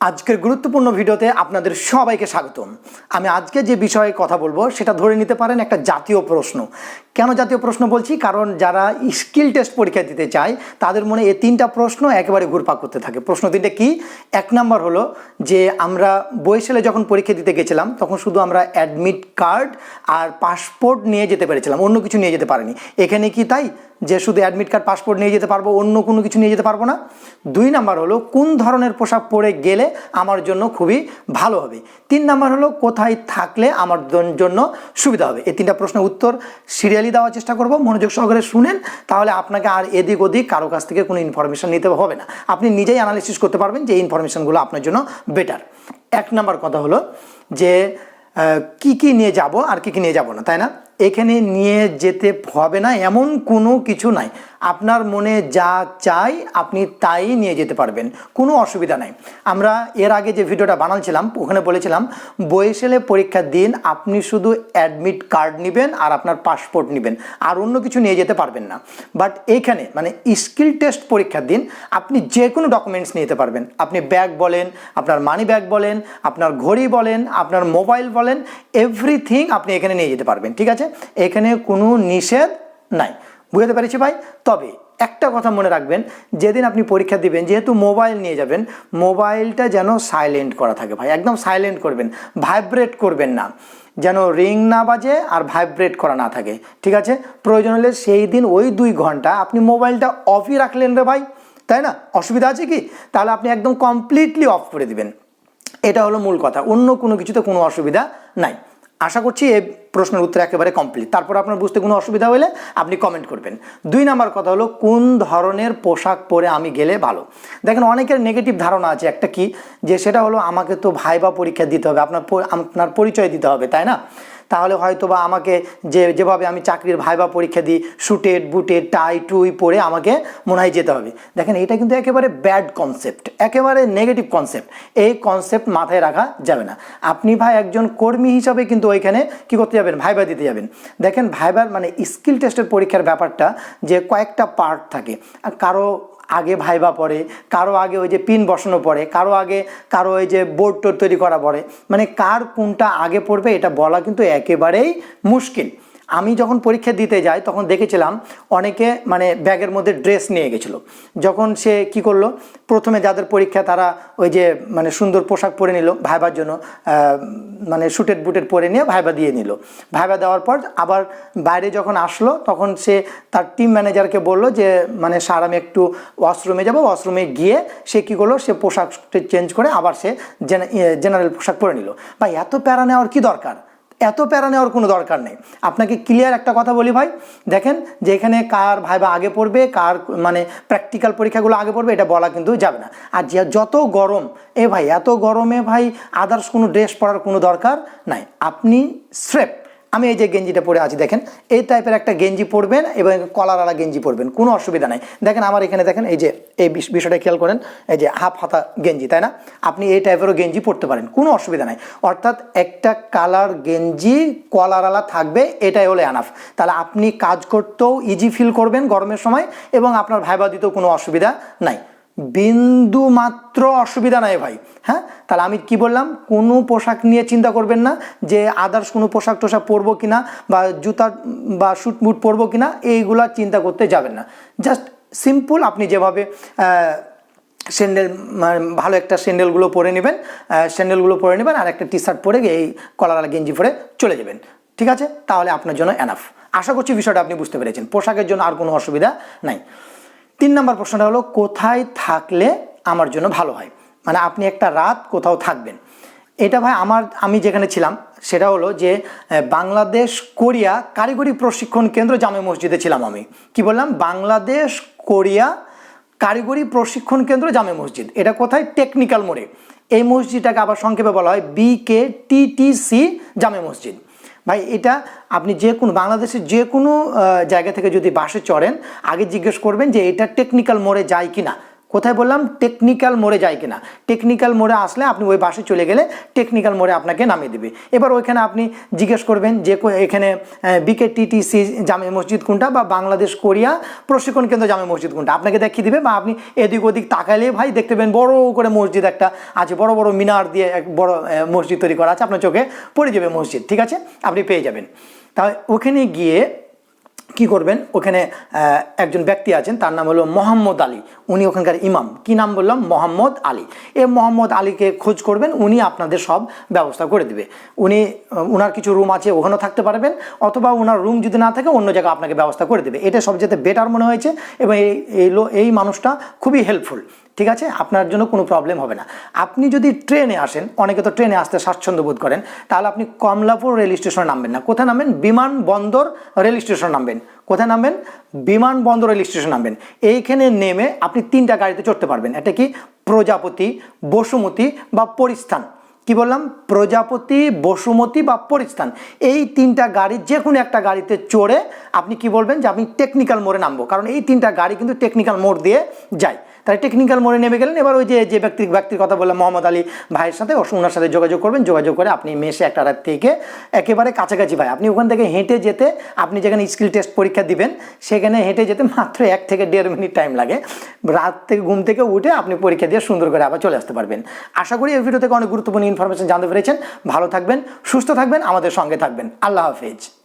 আজকের গুরুত্বপূর্ণ ভিডিওতে আপনাদের সবাইকে স্বাগতম। আমি আজকে যে বিষয়ে কথা বলব, সেটা ধরে নিতে পারেন একটা জাতীয় প্রশ্ন। কেন জাতীয় প্রশ্ন বলছি? কারণ যারা স্কিল টেস্ট পরীক্ষা দিতে চায়, তাদের মনে এই তিনটা প্রশ্ন একেবারে ঘুরপাক করতে থাকে। প্রশ্ন তিনটা কি? এক নম্বর হলো যে, আমরা বৈশালে যখন পরীক্ষা দিতে গেছিলাম, তখন শুধু আমরা অ্যাডমিট কার্ড আর পাসপোর্ট নিয়ে যেতে পেরেছিলাম, অন্য কিছু নিয়ে যেতে পারিনি। এখানে কি তাই? যে শুধু অ্যাডমিট কার্ড, পাসপোর্ট নিয়ে যেতে পারব, অন্য কোনো কিছু নিয়ে যেতে পারব না। দুই নাম্বার হলো, কোন ধরনের পোশাক পরে গেলে আমার জন্য খুবই ভালো হবে। তিন নাম্বার হলো, কোথায় থাকলে আমার জন্য সুবিধা হবে? এই তিনটা প্রশ্নের উত্তর সিরিয়ালি দেওয়ার চেষ্টা করব। মনোযোগ সহকারে শুনেন, তাহলে আপনাকে আর এদিক ওদিক কারও কাছ থেকে কোনো ইনফরমেশন নিতে হবে না। আপনি নিজেই অ্যানালিসিস করতে পারবেন যে এই ইনফরমেশনগুলো আপনার জন্য বেটার এক নাম্বার কথা হলো যে কি কি নিয়ে যাব আর কি কি নিয়ে যাব না, তাই না? এখানে নিয়ে যেতে হবে না এমন কোনো কিছু নাই। আপনার মনে যা চাই আপনি তাই নিয়ে যেতে পারবেন। কোনো অসুবিধা নাই। আমরা এর আগে যে ভিডিওটা বানাচ্ছিলাম ওখানে বলেছিলাম বয়সেলে পরীক্ষার দিন আপনি শুধু অ্যাডমিট কার্ড নেবেন আর আপনার পাসপোর্ট নেবেন, আর অন্য কিছু নিয়ে যেতে পারবেন না। বাট এইখানে মানে স্কিল টেস্ট পরীক্ষার দিন আপনি যে কোনো ডকুমেন্টস নিয়ে যেতে পারবেন। আপনি ব্যাগ বলেন, আপনার মানি ব্যাগ বলেন, আপনার ঘড়ি বলেন, আপনার মোবাইল বলেন এভরিথিং আপনি এখানে নিয়ে যেতে পারবেন, ঠিক আছে? এখানে কোনো নিষেধ নাই। বুঝতে পেরেছি ভাই? তবে একটা কথা মনে রাখবেন, যেদিন আপনি পরীক্ষা দিবেন, যেহেতু মোবাইল নিয়ে যাবেন, মোবাইলটা যেন সাইলেন্ট করা থাকে ভাই, একদম সাইলেন্ট করবেন ভাইব্রেট করবেন না। যেন রিং না বাজে আর ভাইব্রেট করা না থাকে, ঠিক আছে? প্রয়োজন হলে সেই দিন ওই দুই ঘণ্টা আপনি মোবাইলটা অফই রাখলেন রে ভাই, তাই না? অসুবিধা আছে কি? তাহলে আপনি একদম কমপ্লিটলি অফ করে দিবেন। এটা হলো মূল কথা, অন্য কোনো কিছুতে কোনো অসুবিধা নাই। আশা করছি এই প্রশ্নের উত্তর একেবারে কমপ্লিট তারপর আপনার বুঝতে কোনো অসুবিধা হলে আপনি কমেন্ট করবেন। দুই নাম্বার কথা হলো, কোন ধরনের পোশাক পরে আমি গেলে ভালো? দেখেন, অনেকের নেগেটিভ ধারণা আছে। একটা কি? যে সেটা হলো, আমাকে তো ভাইবা পরীক্ষা দিতে হবে, আপনার আপনার পরিচয় দিতে হবে, তাই না? তাহলে হয়তো বা আমাকে যে, যেভাবে আমি চাকরির ভাইবা পরীক্ষা দিই শুটেড বুটেড টাই টুই পরে আমাকে মনে হয় যেতে হবে। দেখেন, এটা কিন্তু একেবারে ব্যাড কনসেপ্ট একেবারে নেগেটিভ কনসেপ্ট এই কনসেপ্ট মাথায় রাখা যাবে না। আপনি ভাই একজন কর্মী হিসাবে কিন্তু ওইখানে কি করতে যাবেন? ভাইবা দিতে যাবেন। দেখেন, ভাইবার মানে স্কিল টেস্টের পরীক্ষার ব্যাপারটা যে কয়েকটা পার্ট থাকে। আর কারও আগে ভাইবা পড়ে, কারও আগে ওই যে পিন বসানো পড়ে, কারও আগে কারও ওই যে বোর্ড টোর তৈরি করা পড়ে। মানে কার কোনটা আগে পড়বে এটা বলা কিন্তু একেবারেই মুশকিল। আমি যখন পরীক্ষা দিতে যাই, তখন দেখেছিলাম অনেকে মানে ব্যাগের মধ্যে ড্রেস নিয়ে গেছিল। যখন সে কি করল, প্রথমে যাদের পরীক্ষা তারা ওই যে মানে সুন্দর পোশাক পরে নিল, ভাইবার জন্য মানে শুটেড বুটেড পরে নিয়ে ভাইবা দিয়ে নিল। ভাইবা দেওয়ার পর আবার বাইরে যখন আসলো, তখন সে তার টিম ম্যানেজারকে বলল যে মানে স্যার, আমি একটু ওয়াশরুমে যাব। ওয়াশরুমে গিয়ে সে কী করল, সে পোশাক চেঞ্জ করে আবার সে জেনারেল পোশাক পরে নিল। বা এত প্যারা নেওয়ার কি দরকার? এত প্যারা নেওয়ার কোনো দরকার নেই। আপনাকে ক্লিয়ার একটা কথা বলি ভাই। দেখেন যে এখানে কার ভাইবা আগে পড়বে, কার মানে প্র্যাকটিক্যাল পরীক্ষাগুলো আগে পড়বে, এটা বলা কিন্তু যাবে না। আর যত গরম, এ ভাই, এত গরমে ভাই আদার্স কোনো ড্রেস পরার কোনো দরকার নাই। আপনি স্রেপ আমি এই যে গেঞ্জিটা পরে আছি, দেখেন, এই টাইপের একটা গেঞ্জি পরবেন এবং কলারওয়ালা গেঞ্জি পরবেন, কোনো অসুবিধা নাই। দেখেন, আমার এখানে দেখেন, এই যে, এই বিষ- বিষয়টা খেয়াল করেন, এই যে হাফ হাতা গেঞ্জি, তাই না? আপনি এই টাইপেরও গেঞ্জি পরতে পারেন, কোনো অসুবিধা নাই। অর্থাৎ একটা কালার গেঞ্জি কলারওয়ালা থাকবে, এটাই হলো অ্যানাফ তাহলে আপনি কাজ করতেও ইজি ফিল করবেন গরমের সময় এবং আপনার ভাইবা দিতেও কোনো অসুবিধা নাই। বিন্দু মাত্র অসুবিধা নাই ভাই হ্যাঁ? তাহলে আমি কি বললাম? কোনো পোশাক নিয়ে চিন্তা করবেন না যে আদার্স কোনো পোশাক টোশাক পরবো কিনা বা জুতা বা শুট পরবো কিনা, এইগুলো চিন্তা করতে যাবেন না। জাস্ট সিম্পল আপনি যেভাবে স্যান্ডেল মানে ভালো একটা স্যান্ডেলগুলো পরে নেবেন স্যান্ডেলগুলো পরে নেবেন আর একটা টি শার্ট পরে এই কলারালা গেঞ্জি পরে চলে যাবেন। ঠিক আছে? তাহলে আপনার জন্য এনাফ আশা করছি বিষয়টা আপনি বুঝতে পেরেছেন। পোশাকের জন্য আর কোনো অসুবিধা নাই। তিন নম্বর প্রশ্নটা হলো, কোথায় থাকলে আমার জন্য ভালো হয়? মানে আপনি একটা রাত কোথাও থাকবেন। এটা ভাই আমার, আমি যেখানে ছিলাম, সেটা হলো যে বাংলাদেশ, কোরিয়া কারিগরি প্রশিক্ষণ কেন্দ্র জামে মসজিদে ছিলাম আমি। কি বললাম? বাংলাদেশ, কোরিয়া কারিগরি প্রশিক্ষণ কেন্দ্র জামে মসজিদ। এটা কোথায়? টেকনিক্যাল মোড়ে। এই মসজিদটাকে আবার সংক্ষেপে বলা হয় বিকে টিটিসি জামে মসজিদ। ভাই, এটা আপনি যে কোনো, বাংলাদেশের যে কোনো জায়গা থেকে যদি বাসে চড়েন, আগে জিজ্ঞেস করবেন যে এটা টেকনিক্যাল মোড়ে যায় কি না কোথায় বললাম? টেকনিক্যাল মোড়ে যায় কিনা। টেকনিক্যাল মোড়ে আসলে আপনি ওই বাসে চলে গেলে টেকনিক্যাল মোড়ে আপনাকে নামিয়ে দেবে। এবার ওইখানে আপনি জিজ্ঞেস করবেন যে এখানে বিকেটিটিসি জামে মসজিদ কোনটা বা বাংলাদেশ, কোরিয়া প্রশিক্ষণ কেন্দ্র জামে মসজিদ কোনটা? আপনাকে দেখিয়ে দিবে বা আপনি এদিক ওদিক তাকাইলে ভাই দেখতে পেন বড় করে মসজিদ একটা আছে, বড় বড় মিনার দিয়ে এক বড় মসজিদ তৈরি করা আছে। আপনার চোখে পড়ে যাবে মসজিদ, ঠিক আছে? আপনি পেয়ে যাবেন। তাহলে ওখানে গিয়ে কি করবেন? ওখানে একজন ব্যক্তি আছেন, তার নাম হলো মোহাম্মদ আলী। উনি ওখানকার ইমাম। কি নাম বললাম? মোহাম্মদ আলী। এ মোহাম্মদ আলীকে খোঁজ করবেন, উনি আপনাদের সব ব্যবস্থা করে দেবে। উনি ওনার কিছু রুম আছে, ওখানেও থাকতে পারবেন, অথবা ওনার রুম যদি না থাকে, অন্য জায়গায় আপনাকে ব্যবস্থা করে দেবে। এটা সবচেয়ে বেটার মনে হয়েছে এবং এই এই মানুষটা খুবই হেল্পফুল ঠিক আছে? আপনার জন্য কোনো প্রবলেম হবে না। আপনি যদি ট্রেনে আসেন, অনেকে তো ট্রেনে আসতে স্বাচ্ছন্দ্য বোধ করেন, তাহলে আপনি কমলাপুর রেল স্টেশনে নামবেন না। কোথায় নামবেন? বিমানবন্দর রেল স্টেশন নামবেন। কোথায় নামবেন? বিমানবন্দর রেল স্টেশন নামবেন। এইখানে নেমে আপনি তিনটা গাড়িতে চড়তে পারবেন। এটা কি? প্রজাপতি, বসুমতী বা পরিস্থান। কি বললাম? প্রজাপতি, বসুমতী বা পরিস্থান। এই তিনটা গাড়ি যে কোনো একটা গাড়িতে চড়ে আপনি কি বলবেন যে, আমি টেকনিক্যাল মোড়ে নামবো। কারণ এই তিনটা গাড়ি কিন্তু টেকনিক্যাল মোড় দিয়ে যায়। তাই টেকনিক্যাল মোড়ে নেমে গেলেন। এবার ওই যে যে ব্যক্তি ব্যক্তির কথা বললাম, মোহাম্মদ আলী ভাইয়ের সাথে ওনার সাথে যোগাযোগ করবেন। যোগাযোগ করে আপনি মেসে একটা রাত থেকে একেবারে কাছাকাছি ভাই, আপনি ওখান থেকে হেঁটে যেতে, আপনি যেখানে স্কিল টেস্ট পরীক্ষা দিবেন, সেখানে হেঁটে যেতে মাত্র এক থেকে দেড় মিনিট টাইম লাগে। রাত থেকে, ঘুম থেকে উঠে আপনি পরীক্ষা দিয়ে সুন্দর করে আবার চলে আসতে পারবেন। আশা করি এই ভিডিও থেকে অনেক গুরুত্বপূর্ণ ইনফরমেশন জানতে পেরেছেন। ভালো থাকবেন, সুস্থ থাকবেন, আমাদের সঙ্গে থাকবেন। আল্লাহ হাফেজ।